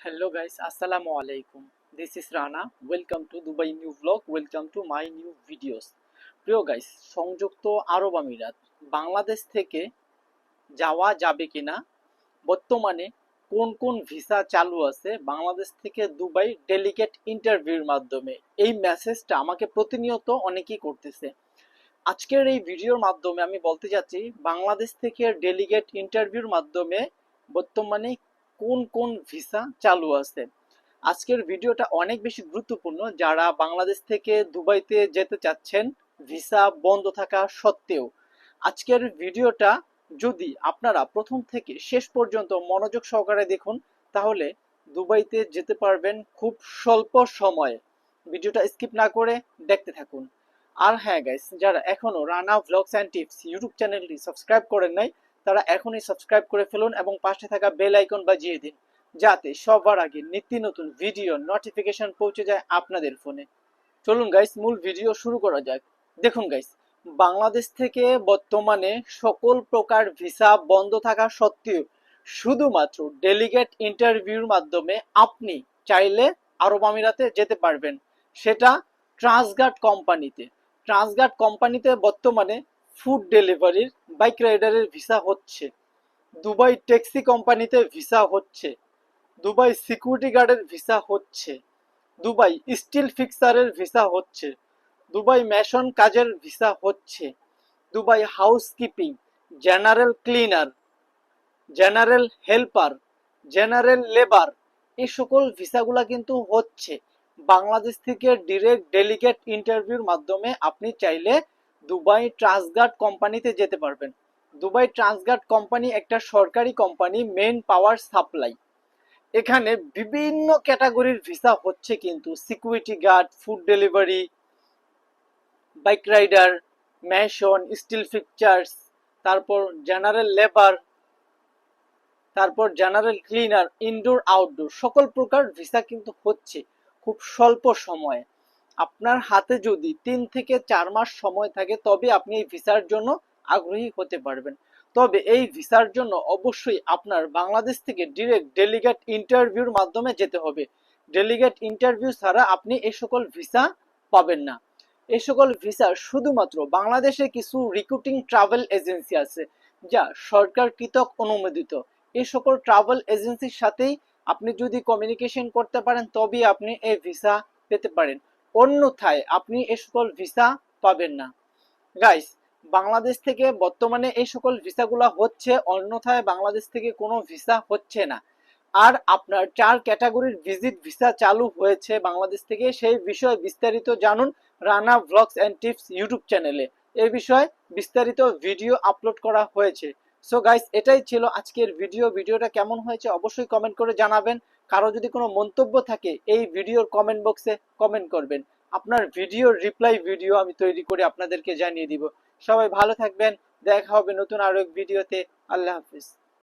Hello guys, Assalamu alaikum. This is Rana. Welcome to Dubai new vlog. Welcome to my new videos. প্রিয় guys সংযুক্ত আরব আমিরাত বাংলাদেশ থেকে যাওয়া যাবে কিনা বর্তমানে কোন কোন ভিসা চালু আছে বাংলাদেশ থেকে দুবাই ডেলিগেট ইন্টারভিউর মাধ্যমে এই মেসেজটা আমাকে প্রতিনিয়ত অনেকেই করতেছে আজকের এই ভিডিওর মাধ্যমে আমি বলতে যাচ্ছি বাংলাদেশ থেকে ডেলিগেট ইন্টারভিউর মাধ্যমে বর্তমানে কোন কোন ভিসা চালু আছে। আজকের ভিডিওটা অনেক বেশি গুরুত্বপূর্ণ। যারা বাংলাদেশ থেকে দুবাইতে যেতে চাচ্ছেন, ভিসা বন্ধ থাকা সত্ত্বেও। আজকের ভিডিওটা যদি আপনারা প্রথম থেকে শেষ পর্যন্ত মনোযোগ সহকারে দেখুন, তাহলে দুবাইতে যেতে পারবেন খুব স্বল্প সময়ে। ভিডিওটা স্কিপ না করে দেখতে থাকুন। আর হ্যাঁ গাইস যারা এখনও Rana vlogs and tips YouTube চ্যানেলটি সাবস্ক্রাইব করেন নাই তারা এখনই সাবস্ক্রাইব করে ফেলুন এবং পাশে থাকা বেল আইকন বাজিয়ে দিন, যাতে সবার আগে নিত্য নতুন ভিডিও নোটিফিকেশন পৌঁছে যায় আপনাদের ফোনে চলুন গাইস মূল ভিডিও শুরু করা যাক। দেখুন গাইস বাংলাদেশ থেকে বর্তমানে সকল প্রকার ভিসা বন্ধ থাকা সত্ত্বেও শুধুমাত্র ডেলিগেট ইন্টারভিউর মাধ্যমে আপনি চাইলে আরব আমিরাতে যেতে পারবেন। সেটা ট্রান্সগার্ড কোম্পানিতে ট্রান্সগার্ড কোম্পানিতে বর্তমানে ফুড ডেলিভারির বাইক রাইডারের ভিসা হচ্ছে। দুবাই ট্যাক্সি কোম্পানিতে ভিসা হচ্ছে। দুবাই সিকিউরিটি গার্ডের ভিসা হচ্ছে। দুবাই স্টিল ফিক্সারের ভিসা হচ্ছে। দুবাই মেশন কাজের ভিসা হচ্ছে। Dubai housekeeping, general cleaner, general helper, general labour, এই সকল ভিসাগুলা কিন্তু হচ্ছে। বাংলাদেশ থেকে ডিরেক্ট ডেলিগেট ইন্টারভিউর মাধ্যমে আপনি চাইলে দুবাই ট্রান্সগার্ড কোম্পানিতে যেতে পারবেন। দুবাই ট্রান্সগার্ড কোম্পানি একটা সরকারি কোম্পানি মেন পাওয়ার সাপ্লাই। এখানে বিভিন্ন ক্যাটাগরির ভিসা হচ্ছে কিন্তু। Security guard, food delivery, bike rider, mason, steel fixtures, তারপর জেনারেল লেবার, তারপর জেনারেল ক্লিনার, ইনডোর, আউটডোর, সকল প্রকার ভিসা কিন্তু হচ্ছে খুব স্বল্প সময়ে। আপনার হাতে যদি তিন থেকে চার মাস সময় থাকে, তবে আপনি এই ভিসার জন্য আগ্রহী হতে পারবেন। তবে এই ভিসার জন্য অবশ্যই আপনার বাংলাদেশ থেকে ডিরেক্ট ডেলিগেট ইন্টারভিউর মাধ্যমে যেতে হবে। ডেলিগেট ইন্টারভিউ ছাড়া আপনি এই সকল ভিসা পাবেন না। এই সকল ভিসা শুধুমাত্র বাংলাদেশে কিছু রিক্রুটিং ট্রাভেল এজেন্সি আছে, যা সরকার কৃতক অনুমোদিত। এই সকল ট্রাভেল এজেন্সির সাথেই আপনি যদি কমিউনিকেশন করতে পারেন, তবেই আপনি এই ভিসা পেতে পারেন। অন্যথায় আপনি এই সকল ভিসা পাবেন না। গাইস বাংলাদেশ থেকে বর্তমানে এই সকল ভিসাগুলো হচ্ছে, অন্যথায় বাংলাদেশ থেকে কোনো ভিসা হচ্ছে না। আর আপনার চার ক্যাটাগরির ভিজিট ভিসা চালু হয়েছে বাংলাদেশ থেকে। সেই বিষয়ে বিস্তারিত জানুন Rana blogs and tips YouTube চ্যানেলে। এ বিষয়ে বিস্তারিত ভিডিও আপলোড করা হয়েছে। সো গাইস এটাই ছিল আজকের ভিডিও। ভিডিওটা কেমন হয়েছে অবশ্যই কমেন্ট করে জানাবেন। কারও যদি কোনো মন্তব্য থাকে, এই ভিডিওর কমেন্ট বক্সে কমেন্ট করবেন। আপনার ভিডিওর রিপ্লাই ভিডিও আমি তৈরি করে আপনাদেরকে জানিয়ে দিব। সবাই ভালো থাকবেন, দেখা হবে নতুন আরও এক ভিডিওতে আল্লাহ হাফিজ।